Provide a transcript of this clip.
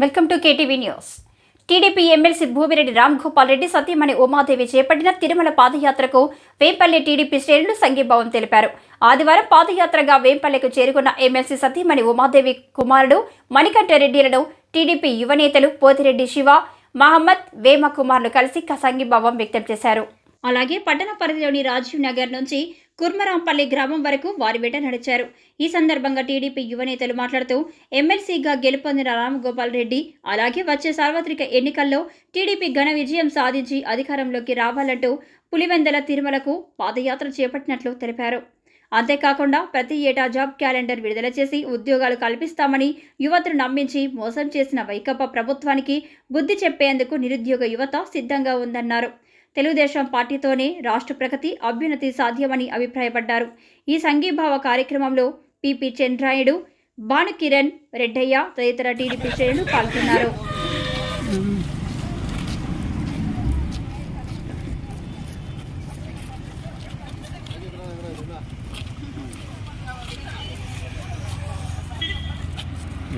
Welcome to KTV news. TDP MLC Bhumireddy Ram Gopal Reddy Satyamani Umadevi చేపట్టిన తిరుమల పాదయాత్రకు Vempalli TDP శ్రేణులు సంఘీభావం తెలిపారు. ఆదివారం పాదయాత్రగా వేంపల్లెకు చేరుకున్న ఎమ్మెల్సీ సతీమణి ఉమాదేవి కుమారుడు మణికంఠరెడ్డిలను టీడీపీ యువనేతలు పోతిరెడ్డి శివ మహమ్మద్ వేమ కుమార్లు కలిసి క- సంఘీభావం వ్యక్తం చేశారు. అలాగే పట్టణ పరిధిలోని రాజీవ్ నగర్ నుంచి కుర్మరాంపల్లి గ్రామం వరకు వారి వెంట నడిచారు. ఈ సందర్భంగా టీడీపీ యువనేతలు మాట్లాడుతూ ఎమ్మెల్సీగా గెలుపొందిన రామగోపాల్ రెడ్డి అలాగే వచ్చే సార్వత్రిక ఎన్నికల్లో టీడీపీ ఘన విజయం సాధించి అధికారంలోకి రావాలంటూ పులివెందల తిరుమలకు పాదయాత్ర చేపట్టినట్లు తెలిపారు. అంతేకాకుండా ప్రతి ఏటా జాబ్ క్యాలెండర్ విడుదల చేసి ఉద్యోగాలు కల్పిస్తామని యువతను నమ్మించి మోసం చేసిన వైకప్ప ప్రభుత్వానికి బుద్ధి చెప్పేందుకు నిరుద్యోగ యువత సిద్ధంగా ఉందన్నారు. తెలుగుదేశం పార్టీతోనే రాష్ట్ర ప్రగతి అభ్యున్నతి సాధ్యమని అభిప్రాయపడ్డారు. ఈ సంఘీభావ కార్యక్రమంలో పిపి చంద్రాయుడు భానుకిరణ్ రెడ్డయ్య తదితర టీడీపీ శ్రేణులు పాల్గొన్నారు.